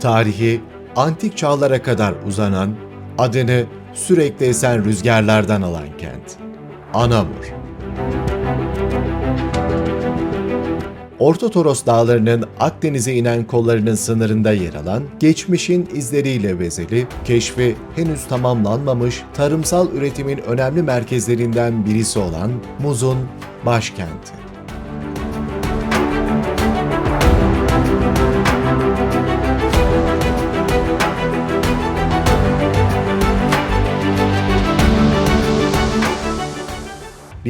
Tarihi antik çağlara kadar uzanan, adını sürekli esen rüzgarlardan alan kent. Anamur. Orta Toros Dağları'nın Akdeniz'e inen kollarının sınırında yer alan, geçmişin izleriyle bezeli, keşfi henüz tamamlanmamış tarımsal üretimin önemli merkezlerinden birisi olan Muz'un başkenti.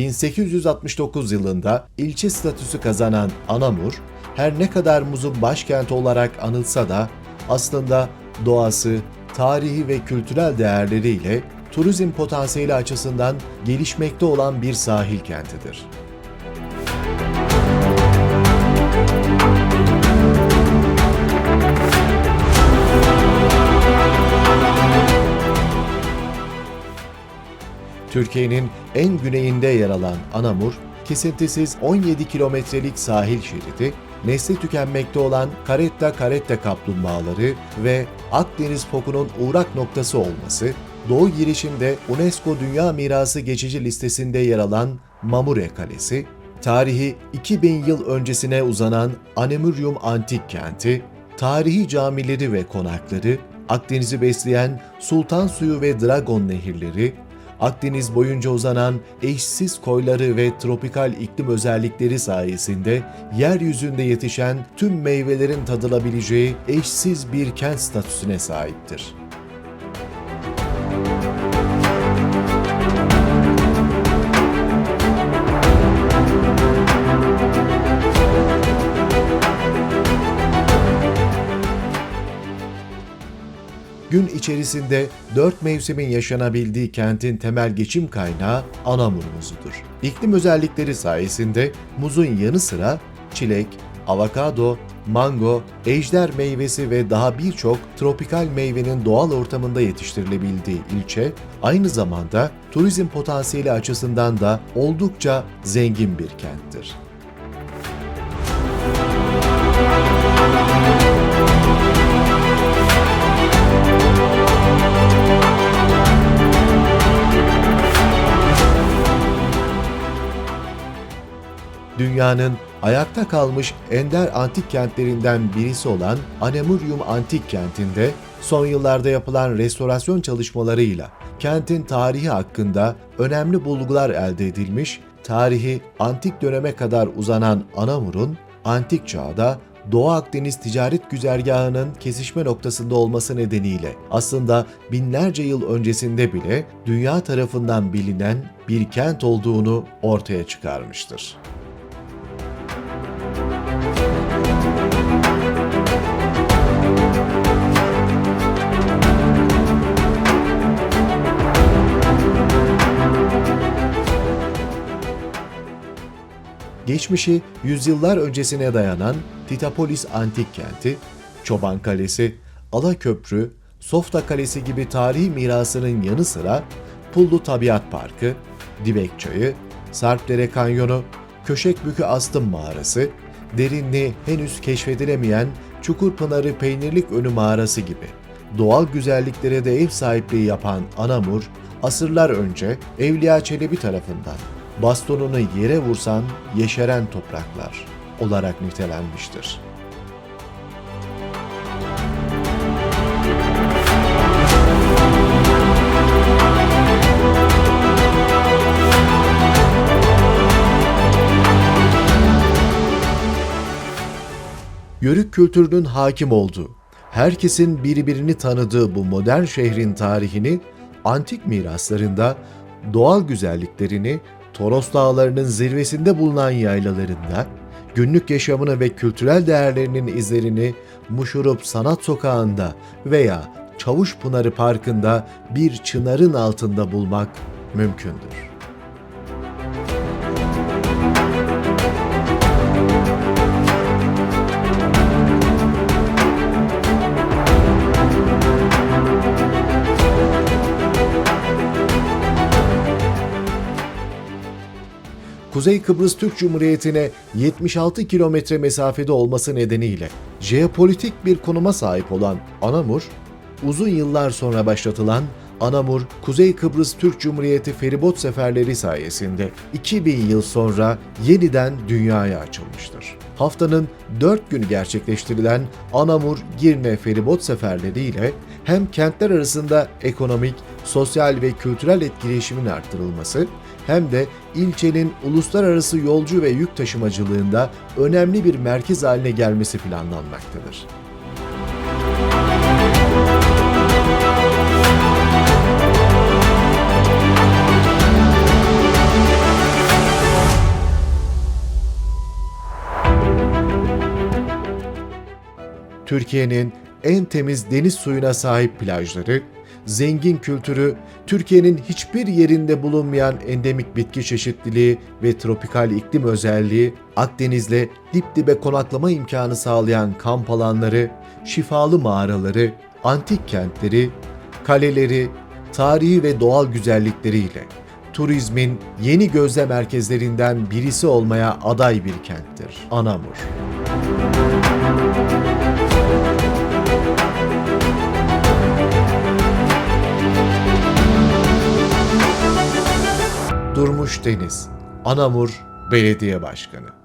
...1869 yılında ilçe statüsü kazanan Anamur, her ne kadar Muz'un başkenti olarak anılsa da aslında doğası, tarihi ve kültürel değerleriyle turizm potansiyeli açısından gelişmekte olan bir sahil kentidir. Türkiye'nin en güneyinde yer alan Anamur, kesintisiz 17 kilometrelik sahil şeridi, nesli tükenmekte olan karetta karetta kaplumbağaları ve Akdeniz fokunun uğrak noktası olması, doğu girişinde UNESCO Dünya Mirası geçici listesinde yer alan Mamure Kalesi, tarihi 2000 yıl öncesine uzanan Anemurium Antik Kenti, tarihi camileri ve konakları, Akdeniz'i besleyen Sultan Suyu ve Dragon nehirleri, Akdeniz boyunca uzanan eşsiz koyları ve tropikal iklim özellikleri sayesinde yeryüzünde yetişen tüm meyvelerin tadılabileceği eşsiz bir kent statüsüne sahiptir. Gün içerisinde dört mevsimin yaşanabildiği kentin temel geçim kaynağı Anamur muzudur. İklim özellikleri sayesinde muzun yanı sıra çilek, avokado, mango, ejder meyvesi ve daha birçok tropikal meyvenin doğal ortamında yetiştirilebildiği ilçe, aynı zamanda turizm potansiyeli açısından da oldukça zengin bir kenttir. Dünyanın ayakta kalmış ender antik kentlerinden birisi olan Anemurium Antik Kenti'nde son yıllarda yapılan restorasyon çalışmalarıyla kentin tarihi hakkında önemli bulgular elde edilmiş, tarihi antik döneme kadar uzanan Anamur'un antik çağda Doğu Akdeniz ticaret güzergahının kesişme noktasında olması nedeniyle aslında binlerce yıl öncesinde bile dünya tarafından bilinen bir kent olduğunu ortaya çıkarmıştır. Geçmişi yüzyıllar öncesine dayanan Titapolis antik kenti, Çoban Kalesi, Alaköprü, Softa Kalesi gibi tarihi mirasının yanı sıra Pullu Tabiat Parkı, Dibek Çayı, Sarpdere Kanyonu, Köşekbükü Astım Mağarası, derinliği henüz keşfedilemeyen Çukurpınarı Peynirlik Önü Mağarası gibi doğal güzelliklere de ev sahipliği yapan Anamur, asırlar önce Evliya Çelebi tarafından bastonunu yere vursan yeşeren topraklar olarak nitelenmiştir. Yörük kültürünün hakim olduğu, herkesin birbirini tanıdığı bu modern şehrin tarihini, antik miraslarında doğal güzelliklerini Toros Dağları'nın zirvesinde bulunan yaylalarında günlük yaşamını ve kültürel değerlerinin izlerini Muşurup Sanat Sokağı'nda veya Çavuşpınarı Parkı'nda bir çınarın altında bulmak mümkündür. Kuzey Kıbrıs Türk Cumhuriyeti'ne 76 kilometre mesafede olması nedeniyle jeopolitik bir konuma sahip olan Anamur, uzun yıllar sonra başlatılan Anamur, Kuzey Kıbrıs Türk Cumhuriyeti feribot seferleri sayesinde 2000 yıl sonra yeniden dünyaya açılmıştır. Haftanın 4 günü gerçekleştirilen Anamur-Girne feribot seferleriyle hem kentler arasında ekonomik, sosyal ve kültürel etkileşimin arttırılması hem de ilçenin uluslararası yolcu ve yük taşımacılığında önemli bir merkez haline gelmesi planlanmaktadır. Türkiye'nin en temiz deniz suyuna sahip plajları, zengin kültürü, Türkiye'nin hiçbir yerinde bulunmayan endemik bitki çeşitliliği ve tropikal iklim özelliği, Akdeniz'le dip dibe konaklama imkanı sağlayan kamp alanları, şifalı mağaraları, antik kentleri, kaleleri, tarihi ve doğal güzellikleriyle turizmin yeni gözle merkezlerinden birisi olmaya aday bir kenttir. Anamur. Durmuş Deniz, Anamur Belediye Başkanı.